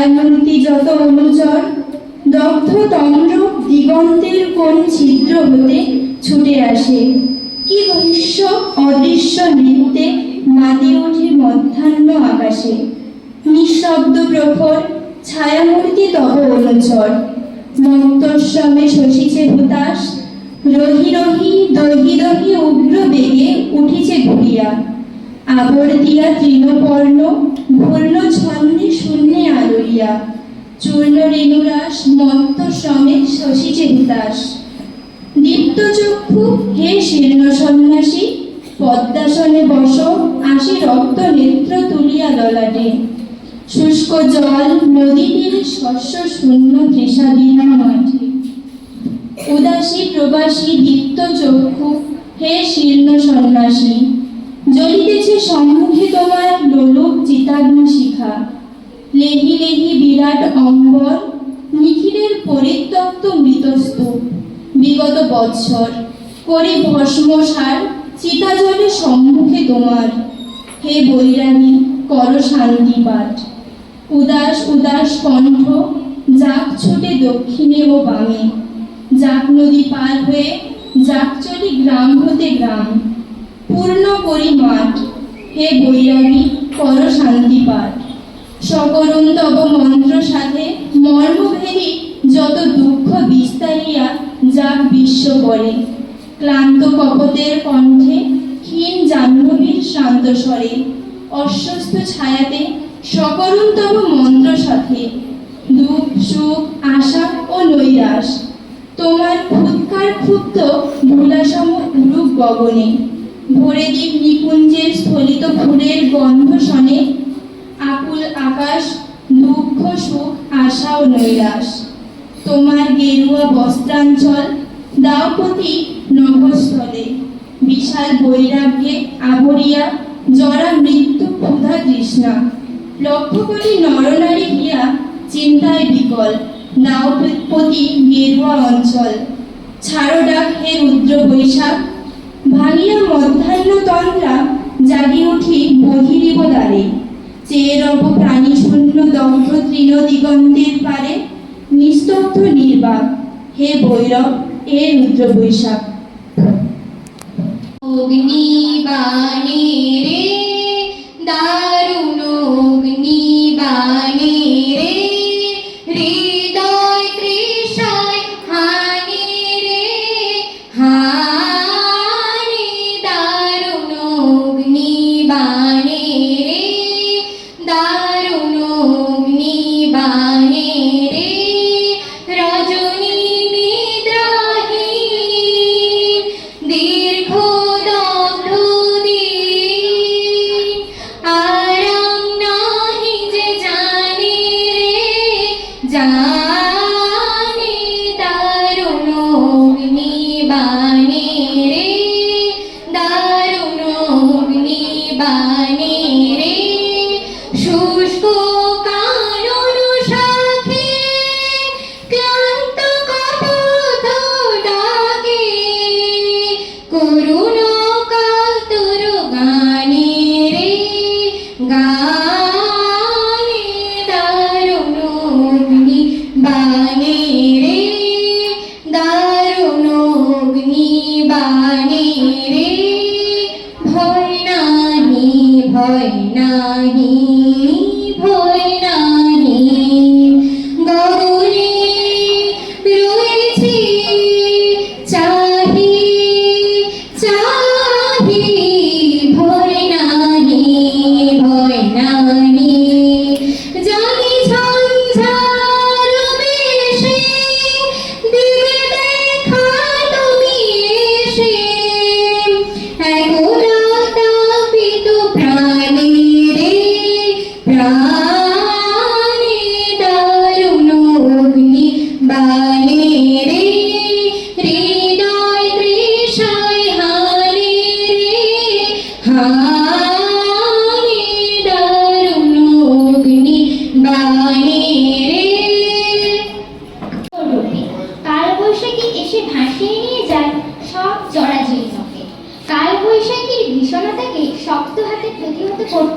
ছায়ামূর্তি যত অনুচর দগ্ধ তন্দ্র দিগন্তের কোন ছিদ্র হতে ছুটে আসে। কি দৃশ্য অদৃশ্য নৃত্যে মাতি ওঠে মধ্যাহ্ন আকাশে। নিঃশব্দ প্রখর ছায়ামূর্তি তব অনুচর মন্তস্বমে শশিছে হুতাশ, রহি রহি দহি দহি উগ্র বেগে উঠিছে ঘুরিয়া। আবর্তিয়া তৃণপর্ণ ভূর্ণ ছন্দে আলোড়িয়া চূর্ণ রেণুরাস মন্ত সমেত শশিছে হুতাশ দীপ্ত চক্ষু হে শীর্ণ সন্ন্যাসী, পদ্মাসনে বস, আসি রক্ত নেত্র তুলিয়া ললাটে। শুষ্ক জল নদী তীরে শস্য শূন্য তৃষাদীন মাঠে উদাসী প্রবাসী দীপ্ত চক্ষু হে শীর্ণ সন্ন্যাসী, জ্বলিতেছে সম্মুখে তোমার লোলুপ চিতাগ্নি শিখা। লেহি লেহি বিরাট অম্বর নিখিলের পরিত্যক্ত মৃতস্তূপ। বিগত বৎসর করে ভস্মসার চিতা জলে সম্মুখে তোমার। হে বৈরাগী কর শান্তি পাঠ উদাস উদাস কণ্ঠ যাক ছুটে দক্ষিণে ও বামে। যাক নদী পার হয়ে যাক চলি গ্রাম হতে গ্রাম। পূর্ণ করি মাঠ। হে বৈরাগী কর শান্তি পাঠ সকরুণ তব মন্ত্র সাথে মর্মভেদী যত দুঃখ বিস্তারিয়া যাক বিশ্ব করে ক্লান্ত কপতের কণ্ঠে ক্ষীণ জাহ্নবীর শান্ত স্বরে অস্বস্ত ছায়াতে সকরুণ মন্ত্র সাথে দুঃখ, সুখ, আশা ও নৈরাশ, তোমার ফুৎকার ক্ষুব্ধ ধুলাসম রূপ গগনে ভোরে দ্বীপ নিকুঞ্জের স্থলিত ফুলের গন্ধ শনে আকাশ দুঃখ, সুখ আশা ও তোমার গেরুয়া বস্ত্রাঞ্চল দাওপতি নভস্থলে। বিশাল বৈরাগ্যে আবরিয়া, জরা মৃত্যু ক্ষুধা তৃষ্ণা। লক্ষ কোটি নরনারী গিয়া চিন্তায় বিকল। দাওপতি গেরুয়া অঞ্চল। ছাড়ো ডাক হে রুদ্র বৈশাখ। ভাঙিয়া মধ্যাহ্ন তন্দ্রা জাগি উঠি বহিরিব দ্বারে। চেয়ে প্রাণী শূন্য দগ্ধ তৃণ দিগন্তের পারে নিস্তব্ধ নির্বাক হে ভৈরব, হে রুদ্র বৈশাখ অগ্নিবাণী রে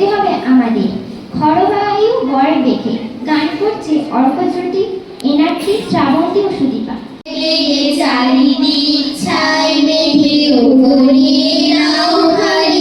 করতে হবে আমাদের। খরবায়ু বর দেখে গান করছে অর্কজ্যোতি এনার্জি, শ্রাবন্তী ও সুদীপা। চারিদিক মেঘে ও নাও বায়ু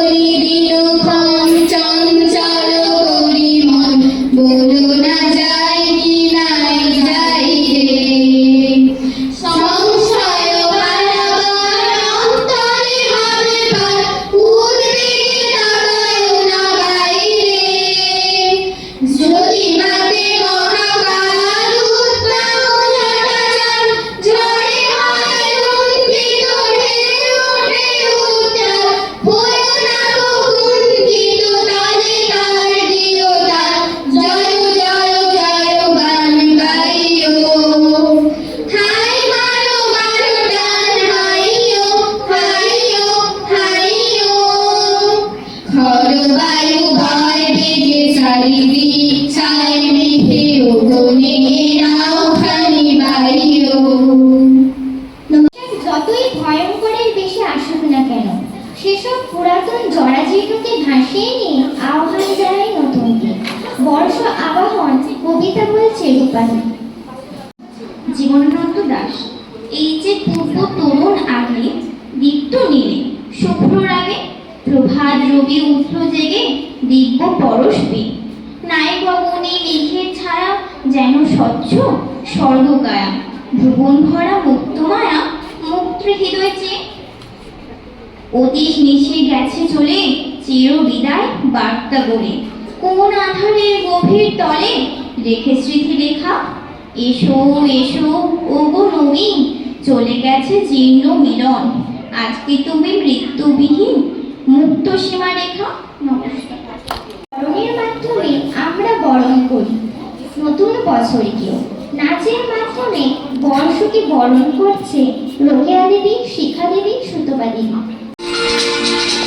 Thank you. প্রভাত রবি উঠল জেগে, দিব্য পরশবি নাই গগনে মেঘের ছায়া যেন স্বচ্ছ স্বর্গকায়া ভুবন ভরা মুক্তমায়া মুক্ত হৃদয় চেয়ে। অতীশ নিশে গেছে চলে, চির বিদায় বার্তা বলে। কোন আধারের গভীর তলে রেখে স্মৃতি লেখা। এসো এসো, ওগো নবীন চলে গেছে জীর্ণ মিলন। আজকে তুমি মৃত্যুবিহীন সীমারেখা নমস্কার। বরণের মাধ্যমে আমরা বরণ করি। নতুন বছরকেও। নাচের মাধ্যমে বর্ষকে বরণ করছে রোকেয়া দেবী, শিখা দেবী, সুতপা দেবী।